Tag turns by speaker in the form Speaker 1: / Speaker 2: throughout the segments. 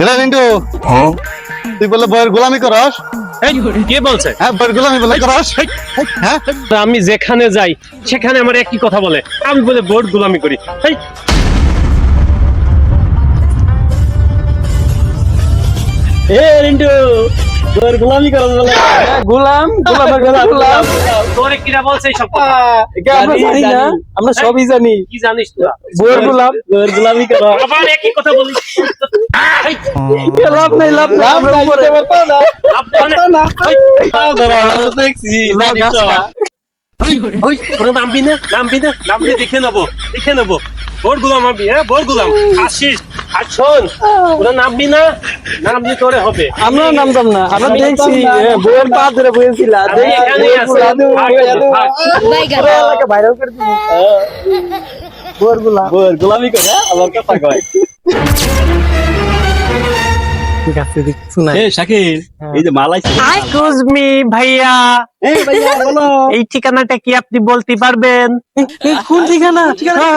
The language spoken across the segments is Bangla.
Speaker 1: এরা রিন্টু তুই বলে বইয়ের গোলামি করস?
Speaker 2: কে বলছে?
Speaker 1: হ্যাঁ বইয়ের গোলামি বলে করস? হ্যাঁ?
Speaker 2: আমি যেখানে যাই সেখানে আমার একই কথা বলে। আমি বলে বোর্ড গোলামি করি। এই,
Speaker 3: এ রিন্টু। তোর গোলামি করো বলে গোলাম। গোলামের কথা গোলাম
Speaker 2: তোরে কিরা। বলছে কথা?
Speaker 3: আমরা জানি না। আমরা সবই জানি।
Speaker 2: কি জানিস তোরা?
Speaker 3: বউয়ের গোলাম গোলামি করো।
Speaker 2: আবার একই কথা বলিস।
Speaker 3: লাভ নাই লাভ উপরে।
Speaker 2: লাভ এই,
Speaker 3: দেখছি
Speaker 2: ওই, তোরা নামবি না নামবি না। নামবি দেখে নেব দেখে নেব। বোর গুলাম আমি হ্যাঁ বোর গুলাম। আসিস। আর শোন তোরা নামবি না? নামবি তোরে হবে।
Speaker 3: আমরা নামতাম না আমরা দেখছি বউয়ের পা ধরে বসেছিল। ভাইরাল করে বউয়ের গোলাম। বউয়ের গোলামি করে আমার কথা কয়। ঠিক আছে শোনা
Speaker 4: এ শাকির এই যে মালাই
Speaker 2: এক্সকিউজ মি ভাইয়া।
Speaker 3: এই ভাইয়া বলো।
Speaker 2: এই ঠিকানাটা কি আপনি বলতে পারবেন?
Speaker 3: কোন ঠিকানা? হ্যাঁ,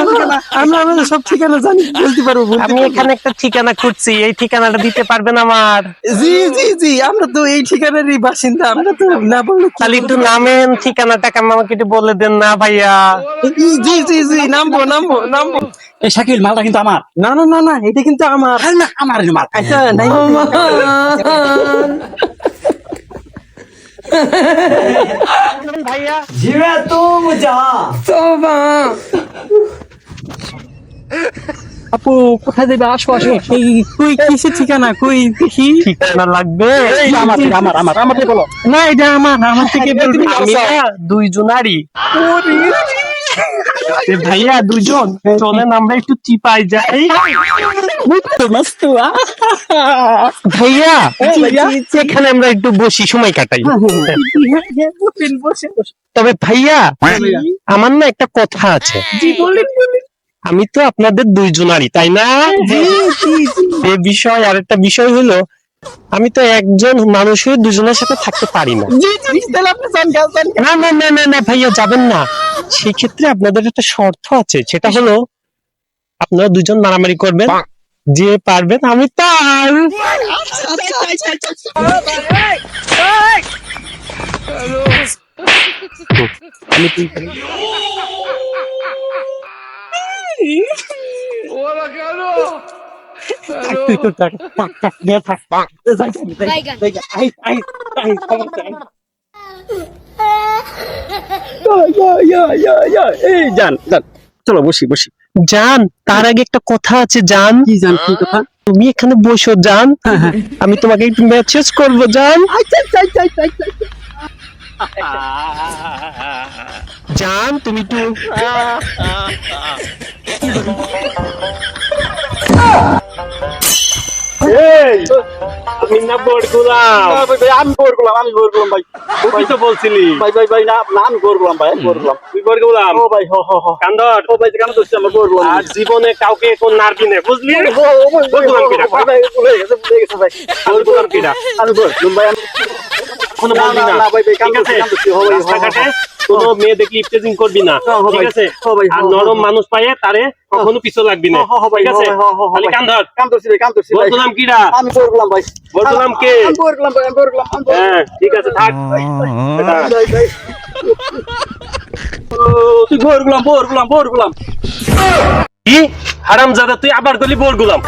Speaker 3: আমরা আমরা সব ঠিকানা জানি বলতে পারব
Speaker 2: আমি এখানে একটা ঠিকানা খুঁজছি এই ঠিকানাটা দিতে পারবেন আমার।
Speaker 3: জি জি জি আমরা তো এই ঠিকানারই বাসিন্দা আমরা তো না বললে
Speaker 2: তাহলে একটু নামেন ঠিকানাটা কেমন আমাকে একটু বলে দেন না ভাইয়া।
Speaker 3: জি জি জি নামবো নামবো নামবো।
Speaker 4: এই শাকির মালটা কিন্তু আমার।
Speaker 3: না না না না এটা কিন্তু আমার।
Speaker 4: আরে না আমার মাল
Speaker 3: আচ্ছা নাই
Speaker 2: ভাইয়া
Speaker 3: আপু কোথায় যাবে আসো আসো। কই কিসের ঠিকানা? কই দেখি।
Speaker 2: ঠিকানা লাগবে?
Speaker 4: আমার আমার আমার আমার বলো।
Speaker 3: না এটা আমার আমার থেকে
Speaker 2: দুইজনারই। ভাইয়া দুজন চলেন আমরা একটু চিপাই যাই।
Speaker 3: মস্ত
Speaker 2: ভাইয়া। এখানে আমরা একটু বসি সময় কাটাই।
Speaker 3: বসে বসে
Speaker 2: তবে ভাইয়া। আমার না একটা কথা আছে। আমি তো আপনাদের দুইজনারই তাই না? এ বিষয় আর একটা বিষয় হলো আমি তো একজন মানুষ হয়ে দুজনের সাথে থাকতে পারি না না না না ভাইয়া যাবেন না। সেই ক্ষেত্রে আপনাদের একটা শর্ত আছে সেটা হলো আপনারা দুজন মারামারি করবেন যে পারবেন আমি তার। আমি তুই তো।
Speaker 4: এই জান চলো বসি বসি।
Speaker 2: জান তার আগে একটা কথা আছে জান।
Speaker 4: কি জান কি কথা?
Speaker 2: তুমি এখানে বসো জান। আমি তোমাকে একটু মেসেজ করব জান। জান তুমি একটু আমি না বড় গুলাম।
Speaker 4: আমি বোর গোলাম আমি বোর গোলাম ভাই।
Speaker 2: তুই তো বলছিলি?
Speaker 4: ভাই ভাই ভাই না না আমি বোর গোলাম ভাই বোর গোলাম।
Speaker 2: তুই বড় গুলাম?
Speaker 4: ও ভাই হো হো হো।
Speaker 2: কান্দর?
Speaker 4: ও ভাই কেন দোষ আমার বোর গোলাম।
Speaker 2: আর জীবনে কাউকে কোন নারবি না বুঝলি? বোর গোলাম কিনা?
Speaker 4: ভাই, ভাই, গেছে, ভুলে গেছে ভাই।
Speaker 2: বোর গোলাম কিনা?
Speaker 4: আমি বোর গোলাম ভাই, আমি-
Speaker 2: কোনো
Speaker 4: না,
Speaker 2: বলবি
Speaker 4: না,
Speaker 2: না
Speaker 4: ভাই,
Speaker 2: রাস্তাঘাটে। কোনো মেয়ে দেখলি ইফতেজিং করবি না
Speaker 4: হ্যাঁ, হ্যাঁ,
Speaker 2: ঠিক আছে?
Speaker 4: হ্যাঁ,
Speaker 2: আর নরম। মানুষ পায়ে তারে কখনো পিছু লাগবি না ঠিক আছে? খালি কান ধর।
Speaker 4: কাম করছি ভাই, কাম করছি ভাই।
Speaker 2: বলছিলাম কিরা
Speaker 4: আমি বোর ভাই।
Speaker 2: বোর কে?
Speaker 4: আমি বোর ভাই, আমি বোর
Speaker 2: হ্যাঁ ঠিক আছে থাক।
Speaker 4: ভাই, ভাই। ও, তুই বোর গোলাম বোর গোলাম বোর গোলাম।
Speaker 2: কি? হারাম জাদা তুই আবার গলি বোর গুলাম।